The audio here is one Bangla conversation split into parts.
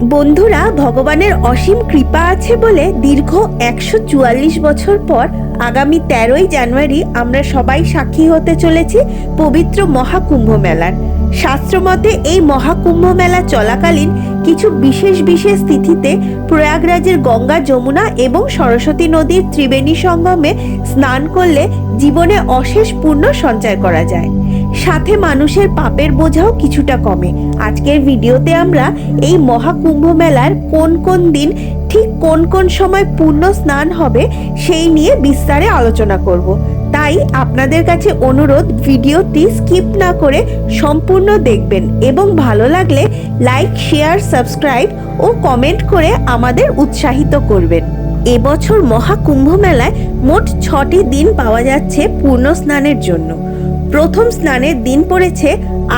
বন্ধুরা, ভগবানের অসীম কৃপা আছে বলে দীর্ঘ একশো চুয়াল্লিশ বছর পর আগামী তেরোই জানুয়ারি আমরা সবাই সাক্ষী হতে চলেছি পবিত্র মহাকুম্ভ মেলার। শাস্ত্রমতে এই মহাকুম্ভ মেলা চলাকালীন কিছু বিশেষ বিশেষ তিথিতে প্রয়াগরাজের গঙ্গা যমুনা এবং সরস্বতী নদীর ত্রিবেণী সঙ্গমে স্নান করলে জীবনে অশেষ পূর্ণ সঞ্চয় করা যায়। সাথে মানুষের পাপের বোঝাও কিছুটা কমে। আজকের ভিডিওতে আমরা এই মহাকুম্ভ মেলার কোন কোন দিন, ঠিক কোন কোন সময় পূর্ণ স্নান হবে, সেই নিয়ে বিস্তারে আলোচনা করব। তাই আপনাদের কাছে অনুরোধ, ভিডিওটি স্কিপ না করে সম্পূর্ণ দেখবেন এবং ভালো লাগলে লাইক, শেয়ার, সাবস্ক্রাইব ও কমেন্ট করে আমাদের উৎসাহিত করবেন। এবছর মহাকুম্ভ মেলায় মোট ছটি দিন পাওয়া যাচ্ছে পূর্ণ স্নানের জন্য। প্রথম স্নানের দিন পড়েছে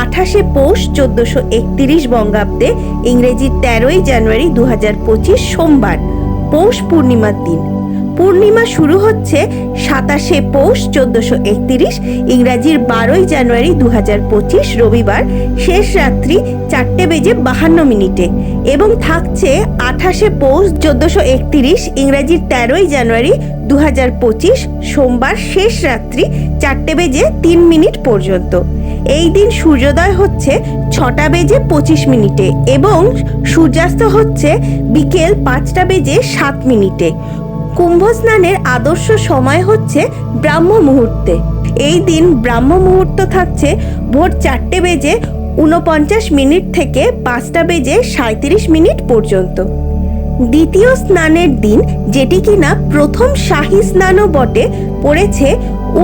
আঠাশে পৌষ চোদ্দশো একত্রিশ বঙ্গাব্দে, ইংরেজি তেরোই জানুয়ারি দু হাজার পঁচিশ সোমবার, পৌষ পূর্ণিমার দিন। পূর্ণিমা শুরু হচ্ছে সাতাশে পৌষ চোদ্দশো একতিরিশ, ইংরাজির বারোই জানুয়ারি দু পঁচিশ রবিবার, শেষ রাত্রি চারটে বেজে বাহান্ন মিনিটে এবং থাকছে আঠাশে পৌষ চোদ্দশো একতিরিশ, ইংরাজির তেরোই জানুয়ারি দু পঁচিশ সোমবার শেষ রাত্রি চারটে বেজে তিন মিনিট পর্যন্ত। এই দিন সূর্যোদয় হচ্ছে ছটা বেজে পঁচিশ মিনিটে এবং সূর্যাস্ত হচ্ছে বিকেল পাঁচটা বেজে সাত মিনিটে। কুম্ভ স্নানের আদর্শ সময় হচ্ছে ব্রাহ্ম মুহূর্তে। এই দিন ব্রাহ্ম মুহূর্ত থাকছে ভোর চারটে বেজে উনপঞ্চাশ মিনিট থেকে পাঁচটা বেজে সাঁত্রিশ মিনিট পর্যন্ত। দ্বিতীয় স্নানের দিন, যেটি কিনা প্রথম শাহী স্নানও বটে, পড়েছে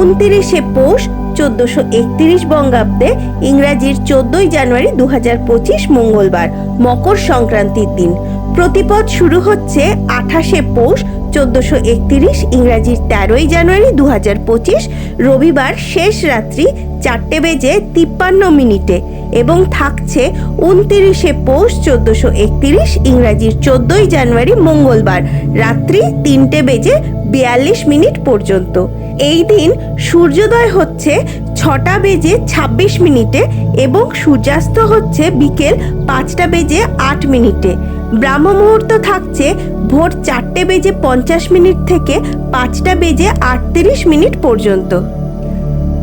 উনতিরিশে পৌষ চোদ্দশো একতিরিশ বঙ্গাব্দে, ইংরাজির চোদ্দই জানুয়ারি দু পঁচিশ মঙ্গলবার, মকর সংক্রান্তির দিন। প্রতিপদ শুরু হচ্ছে আঠাশে পৌষ চোদ্দশো একতিরিশ ইংরাজির তেরোই জানুয়ারি দু রবিবার শেষ রাত্রি চারটে বেজে তিপ্পান্ন মিনিটে এবং থাকছে উনতিরিশে পৌষ চোদ্দশো একতিরিশ ইংরাজির চোদ্দই জানুয়ারি মঙ্গলবার রাত্রি তিনটে বেজে বিয়াল্লিশ মিনিট পর্যন্ত। এই দিন সূর্যোদয় হচ্ছে ছটা বেজে ছাব্বিশ মিনিটে এবং সূর্যাস্ত হচ্ছে বিকেল পাঁচটা বেজে আট মিনিটে। ব্রাহ্ম মুহূর্ত থাকছে ভোর চারটে বেজে পঞ্চাশ মিনিট থেকে পাঁচটা বেজে আটত্রিশ মিনিট পর্যন্ত।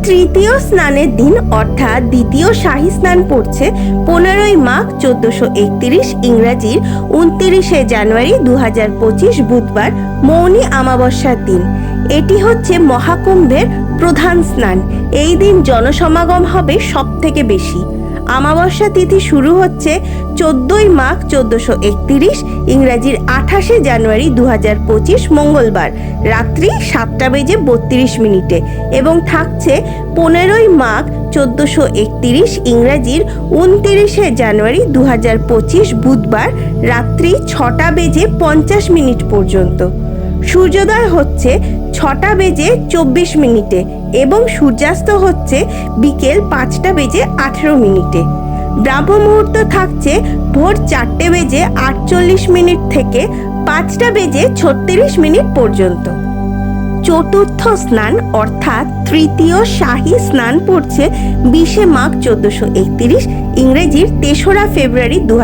তৃতীয় স্নানের দিন অর্থাৎ দ্বিতীয় শাহী স্নান পড়ছে পনেরোই মাঘ চোদ্দশো একতিরিশ ইংরাজির উনতিরিশে জানুয়ারি দু হাজার পঁচিশ বুধবার মৌনী আমাবস্যার দিন। এটি হচ্ছে মহাকুম্ভের প্রধান স্নান। এই দিন জনসমাগম হবে সব থেকে বেশি। আমাবস্যা তিথি শুরু হচ্ছে চোদ্দই মাঘ চোদ্দশো একতিরিশ, ইংরাজির আঠাশে জানুয়ারি দু হাজার পঁচিশ মঙ্গলবার। রাত্রি সাতটা বেজে বত্রিশ মিনিটে এবং থাকছে পনেরোই মাঘ চোদ্দশো একতিরিশ, ইংরাজির উনতিরিশে জানুয়ারি দু হাজার পঁচিশ বুধবার, রাত্রি ছটা বেজে পঞ্চাশ মিনিট পর্যন্ত। সূর্যোদয় হচ্ছে ছটা বেজে চব্বিশ মিনিটে এবং সূর্যাস্ত হচ্ছে বিকেল পাঁচটা বেজে আঠেরো মিনিটে। ব্রাহ্ম মুহূর্ত থাকছে ভোর চারটে বেজে আটচল্লিশ মিনিট থেকে পাঁচটা বেজে ছত্রিশ মিনিট পর্যন্ত। চতুর্থ স্নান অর্থাৎ তৃতীয় শাহী স্নান পড়ছে বিশে মাঘ চোদ্দশো একত্রিশ, ইংরেজির তেসরা ফেব্রুয়ারি দু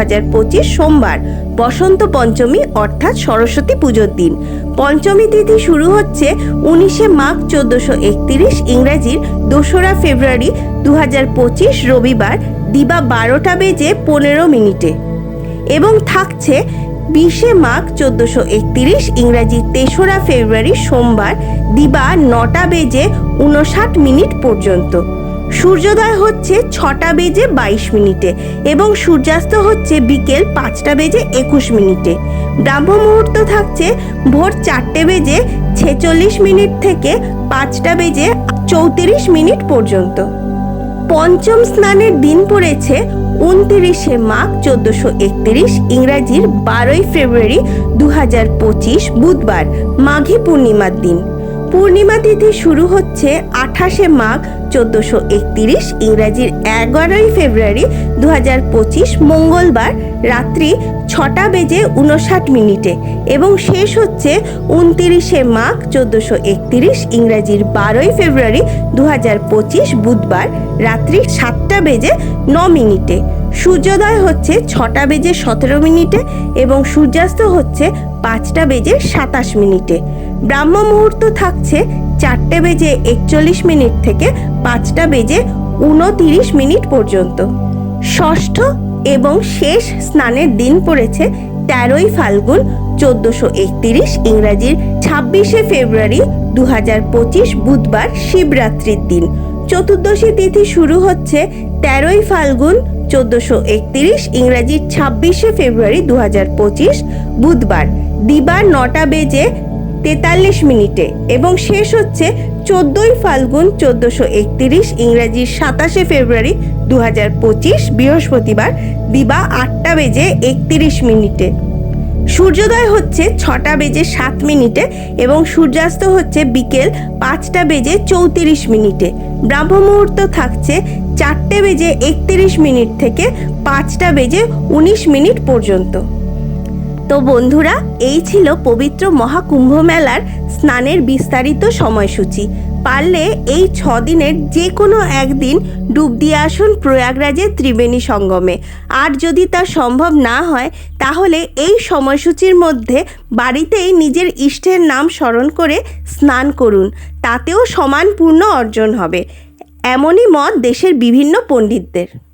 সোমবার, বসন্ত পঞ্চমী অর্থাৎ সরস্বতী পুজোর দিন। পঞ্চমী তিথি শুরু হচ্ছে উনিশে মাঘ চোদ্দশো একতিরিশ ইংরাজির দোসরা ফেব্রুয়ারি দু রবিবার দিবা বারোটা বেজে পনেরো মিনিটে। এবং থাকছে বিশে মাঘ চোদ্দশো একতিরিশ ইংরাজি তেসরা ফেব্রুয়ারি সোমবার দিবা নটা বেজে উনষাট মিনিট পর্যন্ত। সূর্যোদয় হচ্ছে ছটা বেজে বাইশ মিনিটে এবং সূর্যাস্ত হচ্ছে বিকেল পাঁচটা বেজে একুশ মিনিটে। ব্রাহ্ম মুহূর্ত থাকছে ভোর চারটে বেজে ছেচল্লিশ মিনিট থেকে পাঁচটা বেজে চৌত্রিশ মিনিট পর্যন্ত। পঞ্চম স্নানের দিন পড়েছে উনতিরিশে মাঘ চোদ্দশো একত্রিশ, ইংরাজির বারোই ফেব্রুয়ারি দু বুধবার, মাঘী পূর্ণিমার দিন। পূর্ণিমা তিথি শুরু হচ্ছে আঠাশে মাঘ চোদ্দশো একতিরিশ, ইংরাজির এগারোই ফেব্রুয়ারি দু হাজার পঁচিশ, মঙ্গলবার রাত্রি ছটা বেজে উনষাট মিনিটে এবং শেষ হচ্ছে উনতিরিশে মাঘ চোদ্দশো একতিরিশ, ইংরাজির বারোই ফেব্রুয়ারি দু হাজার পঁচিশ, বুধবার রাত্রি সাতটা বেজে ন মিনিটে। সূর্যোদয় হচ্ছে ছটা বেজে সতেরো মিনিটে এবং সূর্যাস্ত হচ্ছে পাঁচটা বেজে সাতাশ মিনিটে। ব্রাহ্ম মুহূর্ত থাকছে চারটে বেজে একচল্লিশ মিনিট থেকে পাঁচটা বেজে উনতিরিশ মিনিট পর্যন্ত। ষষ্ঠ এবং শেষ স্নানের দিন পড়েছে তেরোই ফাল্গুন চোদ্দশো একতিরিশ ইংরাজির ছাব্বিশে ফেব্রুয়ারি দু পঁচিশ বুধবার শিবরাত্রির দিন। চতুর্দশী তিথি শুরু হচ্ছে তেরোই ফাল্গুন চোদ্দশো একতিরিশ ইংরাজির ছাব্বিশে ফেব্রুয়ারি দু পঁচিশ বুধবার। দিবা নটা বেজে তেতাল্লিশ মিনিটে এবং শেষ হচ্ছে চোদ্দোই ফাল্গুন চোদ্দোশো একতিরিশ ইংরাজির সাতাশে ফেব্রুয়ারি দু হাজার পঁচিশ বৃহস্পতিবার দিবা আটটা বেজে একতিরিশ মিনিটে। সূর্যোদয় হচ্ছে ছটা বেজে সাত মিনিটে এবং সূর্যাস্ত হচ্ছে বিকেল পাঁচটা বেজে চৌত্রিশ মিনিটে। ব্রাহ্ম মুহূর্ত থাকছে চারটে বেজে একতিরিশ মিনিট থেকে পাঁচটা বেজে উনিশ মিনিট পর্যন্ত। তো বন্ধুরা, এই ছিল পবিত্র মহাকুম্ভ মেলার স্নানের বিস্তারিত সময়সূচি। পারলে এই ছ দিনের যে কোনো একদিন ডুব দিয়ে আসুন প্রয়াগরাজের ত্রিবেণী সঙ্গমে। আর যদি তা সম্ভব না হয়, তাহলে এই সময়সূচির মধ্যে বাড়িতেই নিজের ইষ্টের নাম স্মরণ করে স্নান করুন। তাতেও সমান পূর্ণ অর্জন হবে। এমনই মত দেশের বিভিন্ন পণ্ডিতদের।